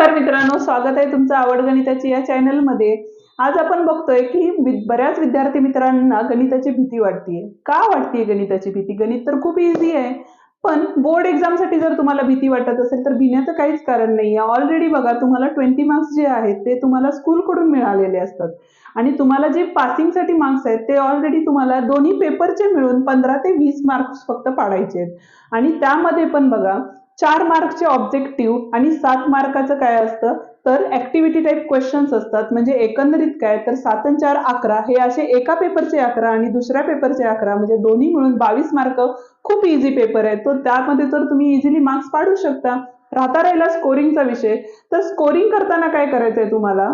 नमस्कार मित्रांनो स्वागत आहे तुमचं आवड गणिताची या चॅनलमध्ये. आज आपण बघतोय की बऱ्याच विद्यार्थी मित्रांना गणिताची भीती वाटते का वाटते गणिताची भीती? गणित तर खूप इझी आहे. पण बोर्ड एक्झामसाठी जर तुम्हाला भीती वाटत असेल तर भिण्याचं काहीच कारण नाही आहे ऑलरेडी बघा तुम्हाला ट्वेंटी मार्क्स जे आहेत ते तुम्हाला स्कूलकडून मिळालेले असतात. आणि तुम्हाला जे पासिंगसाठी मार्क्स आहेत ते ऑलरेडी तुम्हाला दोन्ही पेपरचे मिळून पंधरा ते वीस मार्क्स फक्त पाडायचे आहेत. आणि त्यामध्ये पण बघा चार मार्कचे ऑब्जेक्टिव्ह आणि सात मार्काचं काय असतं? तर ऍक्टिव्हिटी टाईप क्वेश्चन्स असतात. म्हणजे एकंदरीत काय? तर सात आणि चार अकरा. हे असे एका पेपरचे अकरा आणि दुसऱ्या पेपरचे अकरा. म्हणजे दोन्ही मिळून बावीस मार्क. खूप इझी पेपर आहे. तो त्यामध्ये तर तुम्ही इझिली मार्क्स पाडू शकता. राहता राहिला स्कोरिंगचा विषय. तर स्कोरिंग करताना काय करायचं आहे तुम्हाला?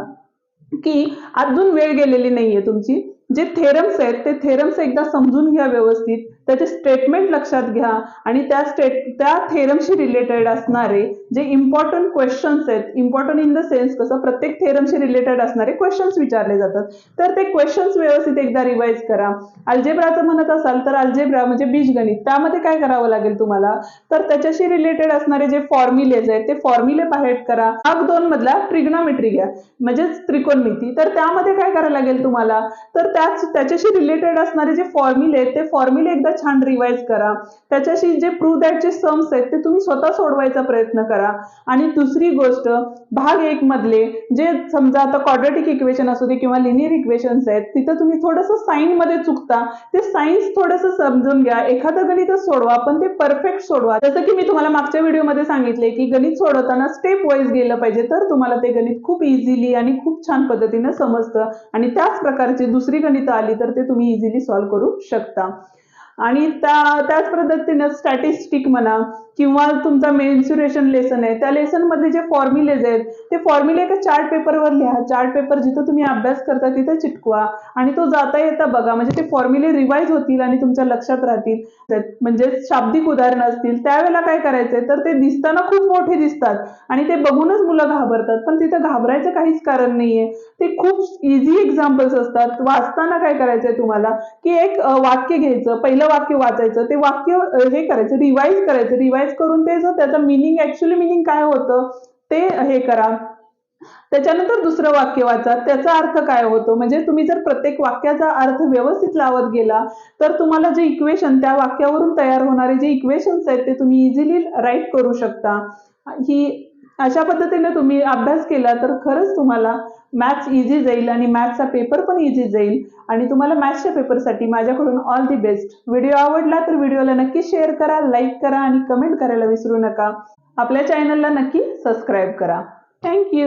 की अजून वेळ गेलेली नाहीये तुमची. जे थेरम्स आहेत ते थेरम्स एकदा समजून घ्या व्यवस्थित. त्याचे स्टेटमेंट लक्षात घ्या. आणि त्या स्टेट त्या थेरमशी रिलेटेड असणारे जे इम्पॉर्टंट क्वेश्चन्स आहेत इम्पॉर्टंट इन द सेन्स कसं प्रत्येक थेरमशी रिलेटेड असणारे क्वेश्चन्स विचारले जातात. तर ते क्वेश्चन्स व्यवस्थित एकदा रिवाइज करा. अल्जेब्राचं म्हणत असाल तर अल्जेब्रा म्हणजे बीजगणित. त्यामध्ये काय करावं लागेल तुम्हाला? तर त्याच्याशी रिलेटेड असणारे जे फॉर्म्युलेज आहेत ते फॉर्म्युले बाहेर करा. भाग दोन मधला ट्रिग्नॉमेट्री घ्या. म्हणजेच त्रिकोणमिती. तर त्यामध्ये काय करायला लागेल तुम्हाला? तर त्याच त्याच्याशी रिलेटेड असणारे जे फॉर्म्युले आहेत ते फॉर्म्युले एकदा छान रिवाइज करा. त्याच्याशी जे प्रूव्ह दॅटचे सम्स आहेत ते तुम्ही स्वतः सोडवायचा प्रयत्न करा. आणि दुसरी गोष्ट भाग एक मधले जे समजा आता क्वाड्रेटिक इक्वेशन असू दे किंवा लिनियर इक्वेशन्स आहेत तिथं तुम्ही थोडंसं साईन मध्ये चुकता. ते सायन्स थोडंसं समजून घ्या. एखादं गणितच सोडवा पण ते परफेक्ट सोडवा. जसं की मी तुम्हाला मागच्या व्हिडिओमध्ये सांगितले की गणित सोडवताना स्टेप वाईज गेलं पाहिजे तर तुम्हाला ते गणित खूप इझिली आणि खूप छान पद्धतीनं समजतं. आणि त्याच प्रकारची दुसरी गणितं आली तर ते तुम्ही इझिली सॉल्व्ह करू शकता. आणि त्या त्याच पद्धतीनं स्टॅटिस्टिक म्हणा किंवा तुमचा मेन्सुरेशन लेसन आहे त्या लेसन जे फॉर्म्युलेज आहेत ते फॉर्म्युले एका चार्ट पेपरवर लिहा. चार्ट पेपर जिथं तुम्ही अभ्यास करता तिथं चिटकवा. आणि तो जाता येता बघा. म्हणजे ते फॉर्म्युले रिवाईज होतील आणि तुमच्या लक्षात राहतील. म्हणजे शाब्दिक उदाहरणं असतील. त्यावेळेला काय करायचंय? तर ते दिसताना खूप मोठे दिसतात. आणि ते बघूनच मुलं घाबरतात. पण तिथं घाबरायचं काहीच कारण नाहीये. ते खूप इझी एक्झाम्पल्स असतात. वाचताना काय करायचंय तुम्हाला? की एक वाक्य घ्यायचं. पहिलं वाक्य वाचायचं ते वाक्य हे करायचं रिवाईज करायचं. रिवाईज करून ते जर त्याचं मिनिंग ऍक्च्युअली मिनिंग काय होतं ते हे करा. त्याच्यानंतर दुसरं वाक्य वाचा. त्याचा अर्थ काय होतो? म्हणजे तुम्ही जर प्रत्येक वाक्याचा अर्थ व्यवस्थित लावत गेला तर तुम्हाला जे इक्वेशन त्या वाक्यावरून तयार होणारे जे इक्वेशन्स आहेत ते तुम्ही इझिली राईट करू शकता. ही अशा पद्धतीने तुम्ही अभ्यास केला तर खरंच तुम्हाला मॅथ्स इझी जाईल आणि मॅथ्सचा पेपर पण इझी जाईल. आणि तुम्हाला मॅथ्सच्या पेपरसाठी माझ्याकडून ऑल दी बेस्ट व्हिडिओ आवडला तर व्हिडिओला नक्की शेअर करा लाईक करा आणि कमेंट करायला विसरू नका. आपल्या चॅनलला नक्की सबस्क्राईब करा. थँक्यू